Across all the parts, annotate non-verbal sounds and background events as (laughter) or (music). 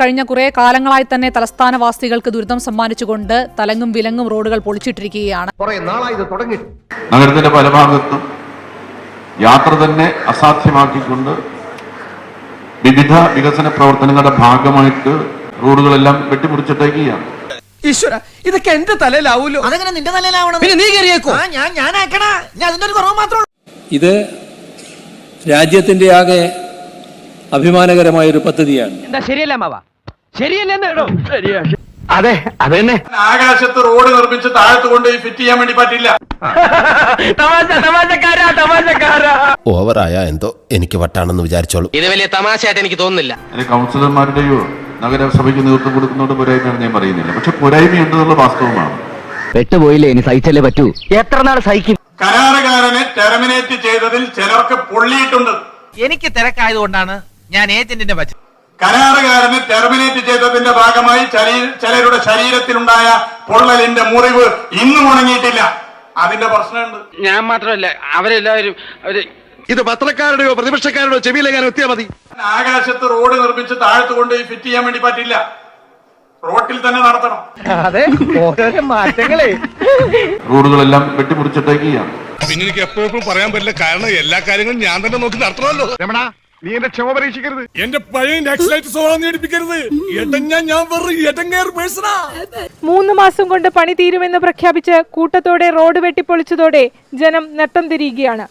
കഴിഞ്ഞ കുറെ കാലങ്ങളായി തന്നെ തലസ്ഥാനവാസികൾക്ക് ദുരിതം സമ്മാനിച്ചുകൊണ്ട് തലങ്ങും വിലങ്ങും റോഡുകൾ പൊളിച്ചിട്ടിരിക്കുകയാണ്. കുറെ നാളായി ഇത് തുടങ്ങി നഗരത്തിന്റെ പല ഭാഗത്തും യാത്ര തന്നെ അസാധ്യമാക്കിക്കൊണ്ട് വിവിധ വികസന പ്രവർത്തനങ്ങളുടെ ഭാഗമായിട്ട് റോഡുകളെല്ലാം വെട്ടിമുറിച്ചിട്ടേക്കുകയാണ്. ഈശ്വര ഇതൊക്കെ എന്റെ തലയിലാവൂലോ? അതെങ്ങനെ നിന്റെ നിലയിലാവണം പിന്നെ നീ കയറിയേക്കോ ഞാൻ ഞാൻ ഞാൻ അതിന്റെ ഒരു കുറവ് മാത്രമേ ഇത് രാജ്യത്തിന്റെ ആകെ അഭിമാനകരമായൊരു പദ്ധതിയാണ്. എന്താ ശരിയല്ല മാവ? അതെ അതന്നെ. ആകാശത്ത് റോഡ് നിർമ്മിച്ച് താഴത്ത് കൊണ്ട് ഫിറ്റ് ചെയ്യാൻ വേണ്ടി പറ്റില്ല. (laughs) തമാശ തമാശക്കാരാ തമാശക്കാരാ. ഓവറായ എന്തോ എനിക്ക് വട്ടാണെന്ന് വിചാരിച്ചോളൂ. ഇത് വലിയ തമാശയായിട്ട് എനിക്ക് തോന്നുന്നില്ല. കൗൺസിലർമാരുടെയോ നഗരസഭയ്ക്ക് നേതൃത്വം കൊടുക്കുന്നോട് പോരായ്മയാണ് ഞാൻ പറയുന്നില്ല. പക്ഷെ പോരായ്മയുണ്ടെന്നുള്ള വാസ്തവമാണ്. പെട്ടുപോയില്ലേ? ഇനി സഹിച്ചല്ലേ പറ്റൂ? എത്ര നാൾ സഹിക്കും? കരാറുകാരനെ ടെർമിനേറ്റ് ചെയ്തതിൽ ചിലർക്ക് പൊള്ളിയിട്ടുണ്ട്. എനിക്ക് തിരക്കായതുകൊണ്ടാണ് ഞാൻ ഏജന്റിന്റെ വച്ച കരാറുകാരനെ ടെർമിനേറ്റ് ചെയ്തതിന്റെ ഭാഗമായി ചലി- ചിലരുടെ ശരീരത്തിലുണ്ടായ പൊള്ളലിന്റെ മുറിവ് ഇന്നും ഉണങ്ങിയിട്ടില്ല. അതിന്റെ പ്രശ്നമുണ്ട്. ഞാൻ മാത്രമല്ല അവരെല്ലാവരും അവർ ഇത് പത്രക്കാരുടെയോ പ്രതിപക്ഷക്കാരുടെയോ ചെവിയിലെങ്ങാനും എത്തിയാൽ മതി. ആകാശത്ത് റോഡ് നിർമ്മിച്ച് താഴത്ത് കൊണ്ട് ഫിറ്റ് ചെയ്യാൻ വേണ്ടി പറ്റില്ല. റോട്ടിൽ തന്നെ നടത്തണം. അതെ ഓരോരോ മാറ്റങ്ങളേ. റോഡുകളെല്ലാം വെട്ടിമുറിച്ചിട്ടേക്കുകയാണ്. പിന്നെ എനിക്ക് എപ്പോഴും പറയാൻ പറ്റില്ല കാരണം എല്ലാ കാര്യങ്ങളും ഞാൻ തന്നെ നോക്കി നടത്തണമല്ലോ. രമണ നീ എന്റെ ക്ഷമ പരീക്ഷിക്കരുത്. എന്റെ പഴയ നെക്സ്റ്റ് സ്വഭാവം നേടിപ്പിക്കരുത് എട്ടഞ്ഞ ഞാൻ വെറും എട്ടങ്ങേർ പേഴ്സണാ മൂന്ന് മാസം കൊണ്ട് പണി തീരുമെന്ന് പ്രഖ്യാപിച്ച് കൂട്ടത്തോടെ റോഡ് വെട്ടിപ്പൊളിച്ചതോടെ ജനം നട്ടം തിരിയുകയാണ്.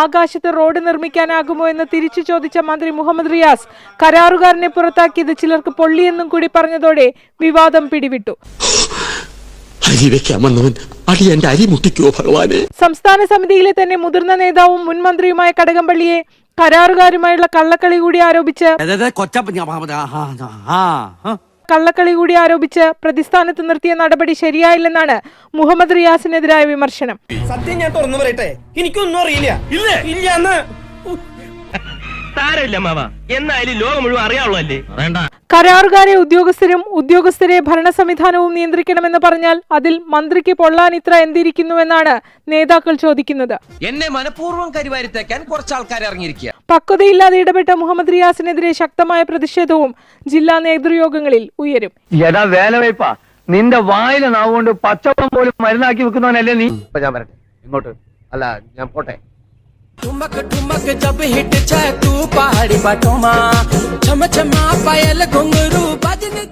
ആകാശത്ത് റോഡ് നിർമ്മിക്കാനാകുമോ എന്ന് തിരിച്ചു ചോദിച്ച മന്ത്രി മുഹമ്മദ് റിയാസ് കരാറുകാരനെ പുറത്താക്കിയത് ചിലർക്ക് പൊള്ളിയെന്നും കൂടി പറഞ്ഞതോടെ വിവാദം പിടിവിട്ടു. അരി മുട്ടിക്കോ ഭഗവാനെ? സംസ്ഥാന സമിതിയിലെ തന്നെ മുതിർന്ന നേതാവും മുൻ മന്ത്രിയുമായ കടകംപള്ളിയെ കരാറുകാരുമായുള്ള കള്ളക്കളി കൂടി ആരോപിച്ച് കള്ളക്കളി കൂടി ആരോപിച്ച് പ്രതിസ്ഥാനത്ത് നിർത്തിയ നടപടി ശരിയായില്ലെന്നാണ് മുഹമ്മദ് റിയാസിനെതിരായ വിമർശനം. സത്യം ഞാൻ തുറന്നു പറയട്ടെ? എനിക്കൊന്നും അറിയില്ല. ഇല്ല? ഇല്ല സാരമില്ല മാവ. എന്നാലും ലോകം മുഴുവൻ അറിയാവുള്ളല്ലേ കരാറുകാരെ ഉദ്യോഗസ്ഥരും ഉദ്യോഗസ്ഥരെ ഭരണ സംവിധാനവും നിയന്ത്രിക്കണമെന്ന് പറഞ്ഞാൽ അതിൽ മന്ത്രിക്ക് പൊള്ളാൻ ഇത്ര എന്തിരിക്കുന്നുവെന്നാണ് നേതാക്കൾ ചോദിക്കുന്നത്. എന്നെ മനഃപൂർവം കരിവാരിത്തേക്കാൻ കുറച്ച് ആൾക്കാർ ഇറങ്ങിയിരിക്കുക. പക്വതയില്ലാതെ ഇടപെട്ട മുഹമ്മദ് റിയാസിനെതിരെ ശക്തമായ പ്രതിഷേധവും ജില്ലാ നേതൃയോഗങ്ങളിൽ ഉയരും. നിന്റെ വായിലെ നാവുകൊണ്ട് പച്ചവളം പോലും മരുന്നാക്കി വെക്കുന്നവനല്ലേ നീ? ഇപ്പൊ ഞാൻ വരട്ടെ. ഇങ്ങോട്ട്. അല്ല ഞാൻ പോട്ടെ. ठुमक ठुमक जब हिट छे तू पहाड़ी बटोमा छम छमा पायल घुंगरू बजने